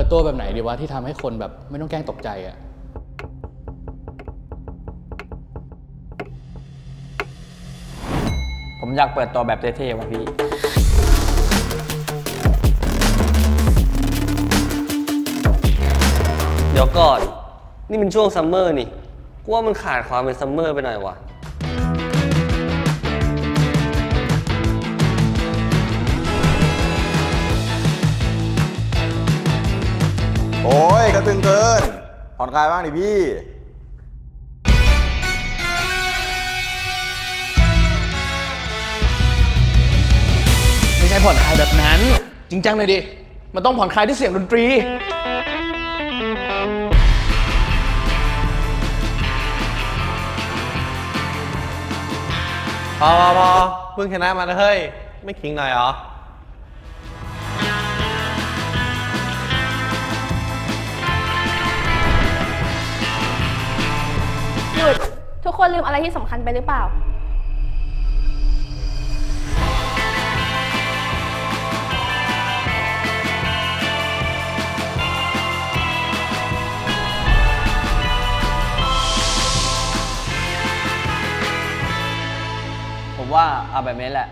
ปิดตัวแบบไหนดีวะที่ทำให้คนแบบไม่ต้องแกล้งตกใจอะผมอยากเปิดตัวแบบเท่ๆว่ะพี่ เดี๋ยวก่อน นี่มันช่วงซัมเมอร์นี่ กูว่ามันขาดความเป็นซัมเมอร์ไปหน่อยวะ โอ้ยกระตึงเกินผ่อนคลายบ้างดิพี่ ไม่ใช่ผ่อนคลายแบบนั้น จริงจังเลยดิ มันต้องผ่อนคลายที่เสียงดนตรี พอพอพอเพิ่งชนะมานะเฮ้ย ไม่ขิงหน่อยเหรอ ทุกคนลืมอะไรที่สำคัญไปหรือเปล่า ผมว่าเอาแบบนี้แหละ